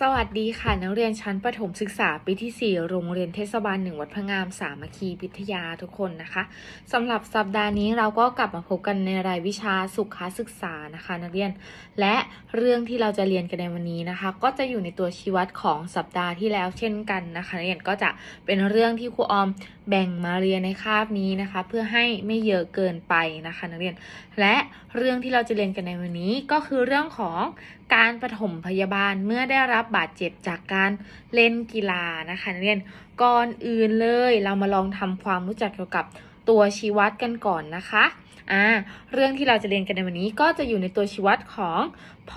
สวัสดีค่ะ นักเรียนชั้นประถมศึกษาปีที่ 4 โรงเรียนเทศบาลหนึ่งวัดพระงามสามัคคีพิทยาทุกคนนะคะสำหรับสัปดาห์นี้เราก็กลับมาพบกันในรายวิชาสุขศึกษานะคะ นักเรียน และเรื่องที่เราจะเรียนกันในวันนี้นะคะ ก็จะอยู่ในตัวชี้วัดของสัปดาห์ที่แล้วเช่นกันนะคะนักเรียนก็จะเป็นเรื่องที่ครูออมแบ่งมาเรียนในคาบนี้นะคะ เพื่อให้ไม่เยอะเกินไปนะคะนักเรียน และเรื่องที่เราจะเรียนกันในวันนี้ก็คือเรื่องของการปฐมพยาบาลเมื่อได้รับบาดเจ็บจากการเล่นกีฬานะคะนักเรียนก่อนอื่นเลย เรามาลองทำความรู้จักเกี่ยวกับตัวชีวัดกันก่อนนะคะ อ่าเรื่องที่เราจะเรียนกันในวันนี้ก็จะอยู่ในตัวชี้วัดของพ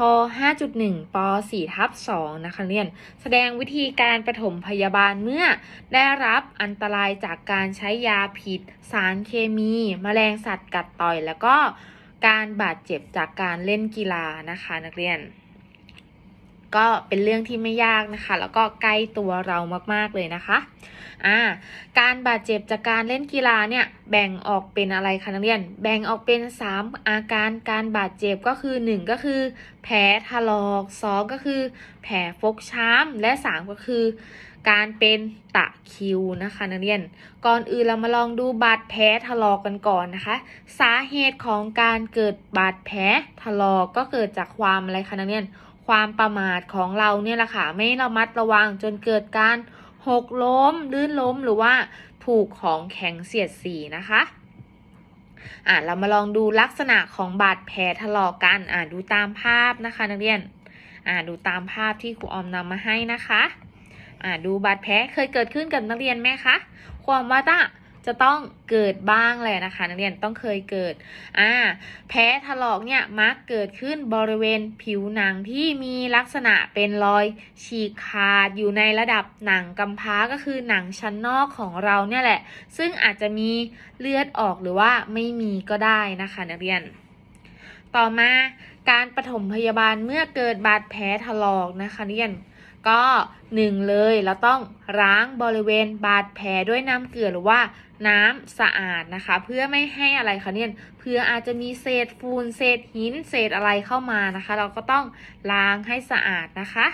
5.1 ป 4 ทับ 2 นะคะนักเรียน แสดงวิธีการปฐมพยาบาลเมื่อได้รับอันตรายจากการใช้ยาผิด สารเคมีแมลงสัตว์กัดต่อย แล้วก็การบาดเจ็บจากการเล่นกีฬานะคะนักเรียน ก็เป็นเรื่องที่ไม่ยากนะคะ แล้วก็ใกล้ตัวเรามากๆเลยนะคะอ่าการบาดเจ็บจากการเล่นกีฬาเนี่ยแบ่งออกเป็นอะไรคะนักเรียน แบ่งออกเป็น 3 อาการการบาดเจ็บก็คือ 1 ก็คือ แผลถลอก2ก็คือ แผลฟกช้ำและ 3 ก็คือ การเป็นตะคิวนะคะนักเรียน ก่อนอื่นเรามาลองดูบาดแผลถลอกกันก่อนนะคะ สาเหตุของการเกิดบาดแผลถลอกก็เกิดจากความอะไรคะนักเรียน ความประมาทของเราเนี่ยแหละค่ะไม่ระมัดระวังจนเกิดการหกล้มลื่นล้มหรือว่าถูกของแข็งเสียดสีนะคะอะเรามาลองดูลักษณะของบาดแผลถลอกกันอะดูตามภาพนะคะนักเรียนอะดูตามภาพที่ครูออมนำมาให้นะคะอ่าดูบาดแผลเคยเกิดขึ้นกับนักเรียนไหมคะความว่าจะ จะต้องเกิดบ้างเลยนะคะ นักเรียนต้องเคยเกิดอ่าแผลถลอกเนี่ยมักเกิดขึ้นบริเวณผิวหนังที่มีลักษณะเป็นรอยฉีกขาดอยู่ในระดับหนังกำพร้าก็คือหนังชั้นนอกของเราเนี่ยแหละ ซึ่งอาจจะมีเลือดออกหรือว่าไม่มีก็ได้นะคะ นักเรียน ต่อมาการปฐมพยาบาลเมื่อเกิดบาดแผลถลอกนะคะนักเรียน ก็หนึ่งเลยเราต้องล้างบริเวณบาดแผลด้วยน้ำเกลือหรือว่าน้ำสะอาดนะคะ เพื่อไม่ให้อะไรคะเนี่ยเพื่ออาจจะมีเศษฟูนเศษหินเศษอะไรเข้ามานะคะ เราก็ต้องล้างให้สะอาดนะคะ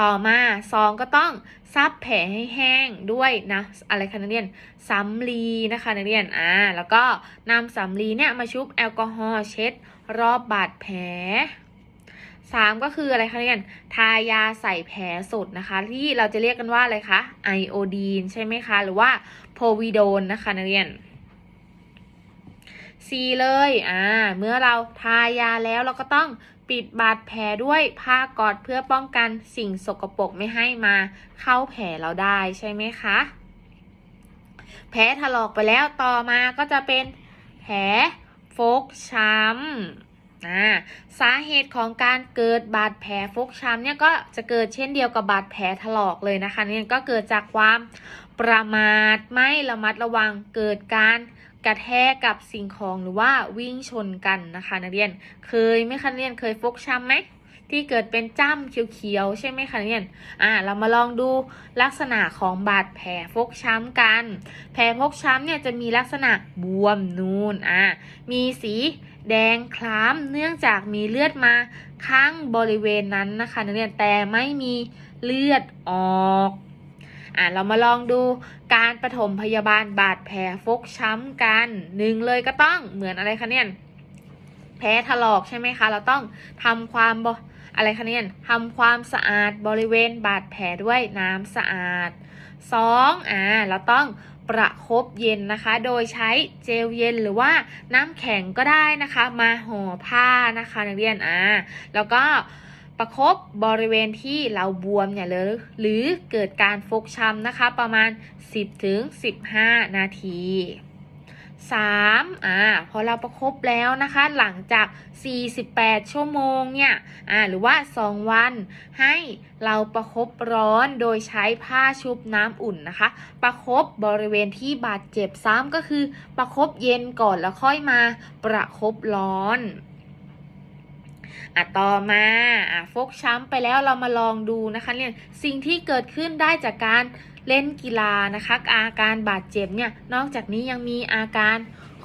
ต่อมาซองก็ต้องซับแผลให้แห้งด้วยนะอะไรคะนักเรียนสำลีนะคะนักเรียนอ่าแล้วก็นำสำลีเนี่ยมาชุบแอลกอฮอล์เช็ดรอบบาดแผล สามก็คืออะไรคะเรียนทายาใส่แผลสดนะคะ ที่เราจะเรียกกันว่าอะไรคะไอโอดีนใช่ไหมคะ หรือว่าโพวิโดนนะคะนักเรียน C เลยอ่าเมื่อเราทายาแล้วเราก็ต้องปิดบาดแผลด้วยผ้ากอดเพื่อป้องกันสิ่งสกปรกไม่ให้มาเข้าแผลเราได้ใช่ไหมคะ แผลถลอกไปแล้วต่อมาก็จะเป็นแผลฟกช้ำ อ่าสาเหตุของการเกิดบาดแผลฟกช้ำเนี่ยก็จะเกิดเช่นเดียวกับบาดแผลถลอกเลยนะคะเนี่ก็เกิดจากความประมาทไม่ระมัดระวังเกิดการกระแทกกับสิ่งของหรือว่าวิ่งชนกันนะคะนักเรียนเคยไหมคะนักเรียนเคยฟกช้ำไหมที่เกิดเป็นจ้ำเขียวๆใช่ไหมคะนักเรียนอ่า เรามาลองดูลักษณะของบาดแผลฟกช้ำกัน แผลฟกช้ำเนี่ยจะมีลักษณะบวมนูน อ่า มีสี แดงคล้ำเนื่องจากมีเลือดมาข้างบริเวณนั้นนะคะนักเรียนแต่ไม่มีเลือดออกอ่าเรามาลองดูการปฐมพยาบาลบาดแผลฟกช้ำกันหนึ่งเลยก็ต้องเหมือนอะไรคะเนี่ยแผลถลอกใช่ไหมคะ เราต้องทำความบอะไรคะเนี่ยทำความสะอาดบริเวณบาดแผลด้วยน้ำสะอาดสองอ่าเราต้อง ประคบเย็นนะคะ โดยใช้เจลเย็นหรือว่าน้ำแข็งก็ได้นะคะ มาห่อผ้านะคะนักเรียนอ่าแล้วก็ประครบบริเวณที่เราบวมเนี่ยหรือหรือเกิดการฟกช้ำนะคะ ประมาณ 10ถึง15 นาที 3. อ่าพอเราประครบแล้วนะคะหลังจาก 48 ชั่วโมงเนี่ยอ่าหรือว่า 2 วันให้เราประครบร้อนโดยใช้ผ้าชุบน้ำอุ่นนะคะ ประครบบริเวณที่บาดเจ็บซ้ำก็คือประครบเย็นก่อนแล้วค่อยมาประครบร้อนอะต่อมาอะฟกช้ำไปแล้วเรามาลองดูนะคะเนี่ยสิ่งที่เกิดขึ้นได้จากการเล่นกีฬานะคะอาการบาดเจ็บเนี่ยนอกจากนี้ยังมีอาการ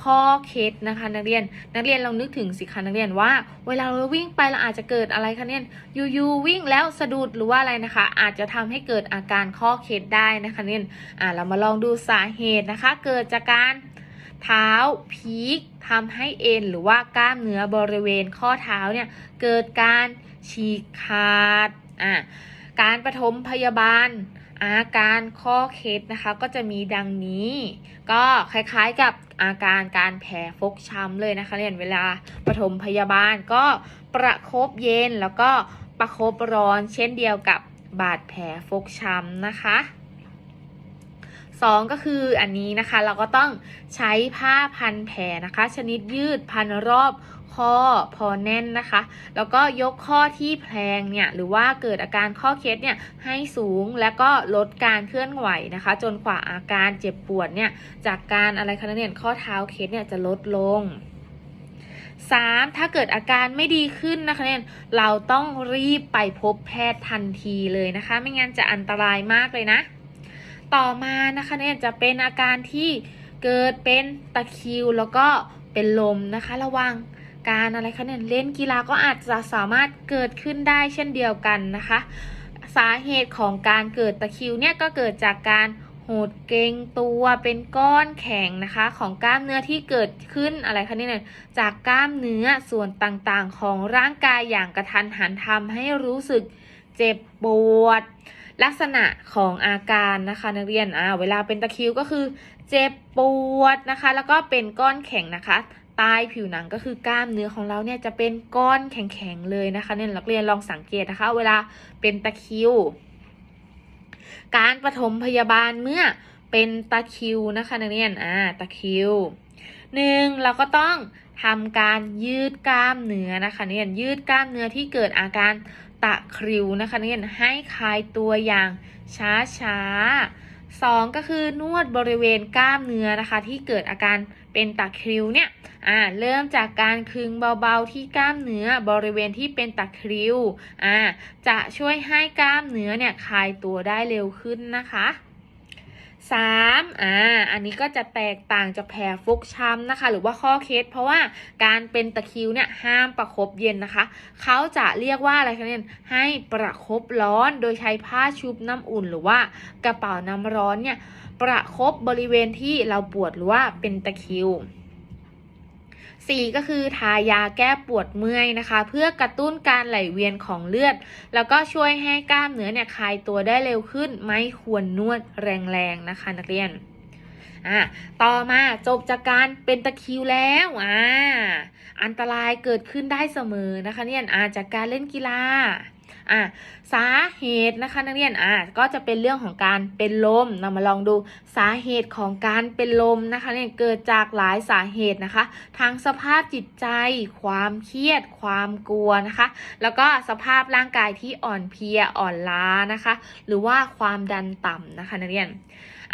ข้อเคล็ดนะคะนักเรียน นักเรียนลองนึกถึงสิคะนักเรียนว่า เวลาเราวิ่งไปเราอาจจะเกิดอะไรคะเนี่ยยูๆวิ่งแล้วสะดุดหรือว่าอะไรนะคะ อาจจะทำให้เกิดอาการข้อเคล็ดได้นะคะเนี่ยอ่าเรามาลองดูสาเหตุนะคะ เกิดจากการเท้าพีกทำให้เอ็นหรือว่ากล้ามเนื้อบริเวณข้อเท้าเนี่ยเกิดการฉีกขาดอ่าการปฐมพยาบาล อาการข้อเคล็ดนะคะก็จะมีดังนี้ ก็คล้ายๆกับอาการการแผลฟกช้ำเลยนะคะเรียนเวลาปฐมพยาบาลก็ประคบเย็นแล้วก็ประคบร้อนเช่นเดียวกับบาดแผลฟกช้ำนะคะสองก็คืออันนี้นะคะเราก็ต้องใช้ผ้าพันแผลนะคะ ชนิดยืดพันรอบ ข้อพอแน่นนะคะ แล้วก็ยกข้อที่แพลงเนี่ยหรือว่าเกิดอาการข้อเคล็ดเนี่ยให้สูงแล้วก็ลดการเคลื่อนไหวนะคะ จนกว่าอาการเจ็บปวดเนี่ยจากการอะไรคะนักเรียข้อเท้าเคล็ดเนี่ยจะลดลง 3. ถ้าเกิดอาการไม่ดีขึ้นนะคะเนี่ยเราต้องรีบไปพบแพทย์ทันทีเลยนะคะ ไม่งั้นจะอันตรายมากเลยนะ ต่อมานะคะเนี่ยจะเป็นอาการที่เกิดเป็นตะคิวแล้วก็เป็นลมนะคะ ระวัง การอะไรคะเนี่ยเล่นกีฬาก็อาจจะสามารถเกิดขึ้นได้เช่นเดียวกันนะคะ สาเหตุของการเกิดตะคริวเนี่ยก็เกิดจากการหดเกร็งตัวเป็นก้อนแข็งนะคะ ของกล้ามเนื้อที่เกิดขึ้นอะไรคะเนี่ยจากกล้ามเนื้อส่วนต่างๆ ของร่างกายอย่างกระทันหันทำให้รู้สึกเจ็บปวด ลักษณะของอาการนะคะนักเรียนอ่าเวลาเป็นตะคริวก็คือ เจ็บปวดนะคะ แล้วก็เป็นก้อนแข็งนะคะ ใต้ผิวหนังก็คือกล้ามเนื้อของเราเนี่ยจะเป็นก้อนแข็งๆเลยนะคะเนี่ยนักเรียนลองสังเกตนะคะ เวลาเป็นตะคิว การปฐมพยาบาลเมื่อเป็นตะคิวนะคะนักเรียนอ่าตะคิวหนึ่งเราก็ต้องทำการยืดกล้ามเนื้อนะคะนักเรียนยืดกล้ามเนื้อที่เกิดอาการตะคริวนะคะนักเรียนให้คลายตัวอย่างช้าช้าๆ สองก็คือนวดบริเวณกล้ามเนื้อนะคะ ที่เกิดอาการเป็นตะคริวเนี่ยอ่าเริ่มจากการคึงเบาๆที่กล้ามเนื้อบริเวณที่เป็นตะคริวอ่าจะช่วยให้กล้ามเนื้อเนี่ยคลายตัวได้เร็วขึ้นนะคะ สามอ่า อันนี้ก็จะแตกต่างจากแผลฟกช้ำนะคะ หรือว่าข้อเคสเพราะว่าการเป็นตะคิวเนี่ยห้ามประคบเย็นนะคะ เขาจะเรียกว่าอะไรคะเนี่ยให้ประคบร้อนโดยใช้ผ้าชุบน้ำอุ่น หรือว่ากระเป๋าน้ำร้อนเนี่ยประคบบริเวณที่เราปวดหรือว่าเป็นตะคิว สี่ก็คือทายาแก้ปวดเมื่อยนะคะ เพื่อกระตุ้นการไหลเวียนของเลือด แล้วก็ช่วยให้กล้ามเนื้อเนี่ยคลายตัวได้เร็วขึ้น ไม่ควรนวดแรงๆนะคะนักเรียนอะต่อมาจบจากการเป็นตะคิวแล้วอ่าอันตรายเกิดขึ้นได้เสมอนะคะเนี่ยอ่าจากการเล่นกีฬา อะสาเหตุนะคะนักเรียนอะก็จะเป็นเรื่องของการเป็นลมเรามาลองดูสาเหตุของการเป็นลมนะคะเนี่ยเกิดจากหลายสาเหตุนะคะทั้งสภาพจิตใจ ความเครียด ความกลัวนะคะ แล้วก็สภาพร่างกายที่อ่อนเพลียอ่อนล้านะคะ หรือว่าความดันต่ำนะคะนักเรียน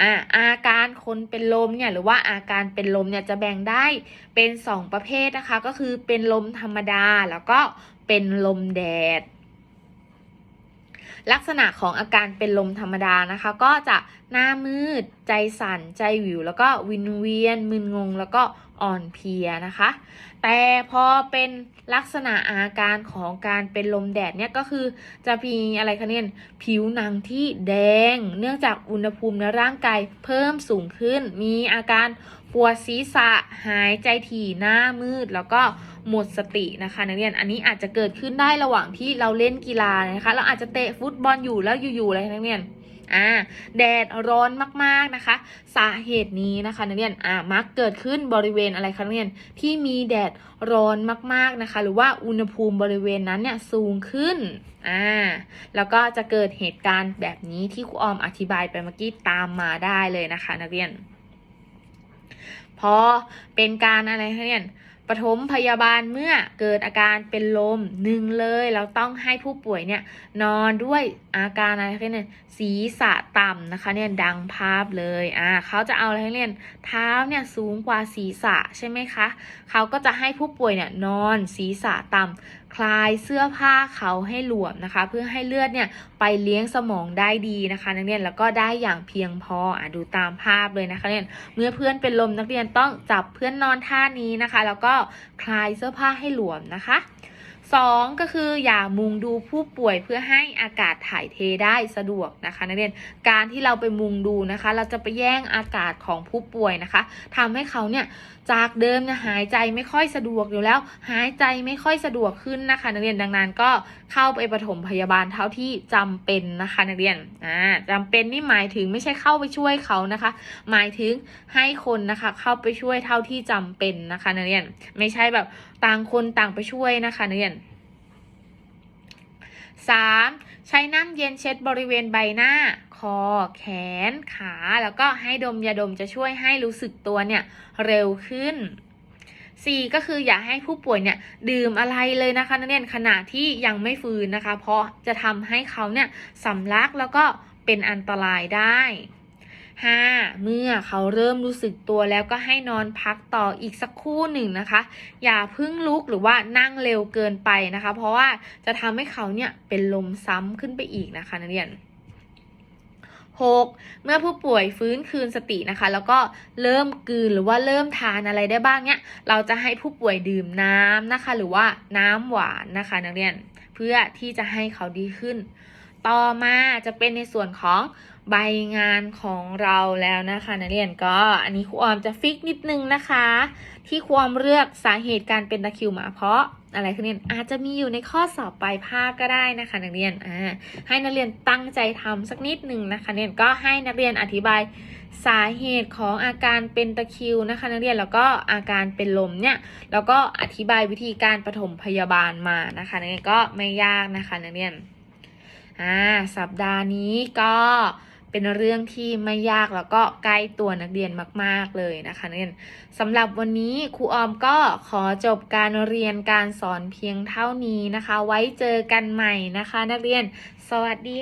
อาอาการคนเป็นลมเนี่ยหรือว่าอาการเป็นลมเนี่ยจะแบ่งได้เป็น 2 ประเภทนะคะ ก็คือเป็นลมธรรมดาแล้วก็เป็นลมแดด ลักษณะของอาการเป็นลมธรรมดานะคะ ก็จะหน้ามืด ใจสั่น ใจวิว แล้วก็วินเวียน มึนงง แล้วก็อ่อนเพลียนะคะ แต่พอเป็นลักษณะอาการของการเป็นลมแดดเนี่ยก็คือจะมีอะไรคะเนี่ยผิวหนังที่แดง เนื่องจากอุณหภูมิในร่างกายเพิ่มสูงขึ้น มีอาการ ปวดศีรษะหายใจถี่หน้ามืด แล้วก็หมดสตินะคะนักเรียนอันนี้อาจจะเกิดขึ้นได้ระหว่างที่เราเล่นกีฬานะคะ เราอาจจะเตะฟุตบอลอยู่แล้วอยู่ๆอะไรนักเรียนอ่าแดดร้อนมากๆนะคะ สาเหตุนี้นะคะนักเรียนอ่ามักเกิดขึ้นบริเวณอะไรคะนักเรียนที่มีแดดร้อนมากๆนะคะ หรือว่าอุณหภูมิบริเวณนั้นเนี่ยสูงขึ้นอ่าแล้วก็จะเกิดเหตุการณ์แบบนี้ที่ครูออมอธิบายไปเมื่อกี้ตามมาได้เลยนะคะนักเรียน พอเป็นการอะไรคะเนี่ยปฐมพยาบาลเมื่อเกิดอาการเป็นลมหนึ่งเลย เราต้องให้ผู้ป่วยเนี่ยนอนด้วยอาการอะไรคะเนี่ยศีรษะต่ำนะคะเนี่ยดังภาพเลยอ่าเขาจะเอาอะไรคะเนี่ยเท้าเนี่ยสูงกว่าศีรษะใช่ไหมคะเขาก็จะให้ผู้ป่วยเนี่ยนอนศีรษะต่ำ คลายเสื้อผ้าเขาให้หลวมนะคะ เพื่อให้เลือดเนี่ยไปเลี้ยงสมองได้ดีนะคะ นักเรียนแล้วก็ได้อย่างเพียงพออะดูตามภาพเลยนะคะเนี่ยเมื่อเพื่อนเป็นลมนักเรียนต้องจับเพื่อนนอนท่านี้นะคะ แล้วก็คลายเสื้อผ้าให้หลวมนะคะสองก็คืออย่ามุงดูผู้ป่วยเพื่อให้อากาศถ่ายเทได้สะดวกนะคะนักเรียนการที่เราไปมุงดูนะคะ เราจะไปแย่งอากาศของผู้ป่วยนะคะทำให้เขาเนี่ยจากเดิมเนี่ยหายใจไม่ค่อยสะดวกอยู่แล้ว หายใจไม่ค่อยสะดวกขึ้นนะคะ นักเรียนดังนั้นก็เข้าไปปฐมพยาบาลเท่าที่จำเป็นนะคะนักเรียนอ่าจำเป็นนี่หมายถึงไม่ใช่เข้าไปช่วยเขานะคะ หมายถึงให้คนนะคะ เข้าไปช่วยเท่าที่จำเป็นนะคะนักเรียน ไม่ใช่แบบต่างคนต่างไปช่วยนะคะนักเรียน 3. ใช้น้ำเย็นเช็ดบริเวณใบหน้า คอ แขน ขา แล้วก็ให้ดมยาดมจะช่วยให้รู้สึกตัวเนี่ยเร็วขึ้น 4. ก็คืออย่าให้ผู้ป่วยเนี่ยดื่มอะไรเลยนะคะนักเรียนขณะที่ยังไม่ฟื้นนะคะ เพราะจะทำให้เขาเนี่ยสำลักแล้วก็เป็นอันตรายได้ 5. เมื่อเขาเริ่มรู้สึกตัวแล้วก็ให้นอนพักต่ออีกสักครู่หนึ่งนะคะ อย่าพึ่งลุกหรือว่านั่งเร็วเกินไปนะคะ เพราะว่าจะทำให้เขาเนี่ยเป็นลมซ้ำขึ้นไปอีกนะคะนักเรียน 6. เมื่อผู้ป่วยฟื้นคืนสตินะคะ แล้วก็เริ่มกืนหรือว่าเริ่มทานอะไรได้บ้างเนี่ยเราจะให้ผู้ป่วยดื่มน้ำนะคะ หรือว่าน้ำหวานนะคะ นักเรียนเพื่อที่จะให้เขาดีขึ้น ต่อมาจะเป็นในส่วนของใบงานของเราแล้วนะคะนักเรียนก็อันนี้ครูออมจะฟิกนิดนึงนะคะ ที่ครูออมเลือกสาเหตุการเป็นตะคิวมาเพราะอะไรคะเนี่ยอาจจะมีอยู่ในข้อสอบปลายภาคก็ได้นะคะ นักเรียนอ่าให้นักเรียนตั้งใจทำสักนิดหนึ่งนะคะเนี่ยก็ให้นักเรียนอธิบายสาเหตุของอาการเป็นตะคิวนะคะ นักเรียนแล้วก็อาการเป็นลมเนี่ยแล้วก็อธิบายวิธีการปฐมพยาบาลมานะคะนักเรียนก็ไม่ยากนะคะนักเรียน อ่าสัปดาห์นี้ก็เป็นเรื่องที่ไม่ยากแล้วก็ใกล้ตัวนักเรียนมาก ๆ เลยนะคะนักเรียนสำหรับวันนี้ครูออมก็ขอจบการเรียนการสอนเพียงเท่านี้นะคะ ไว้เจอกันใหม่นะคะ นักเรียน สวัสดี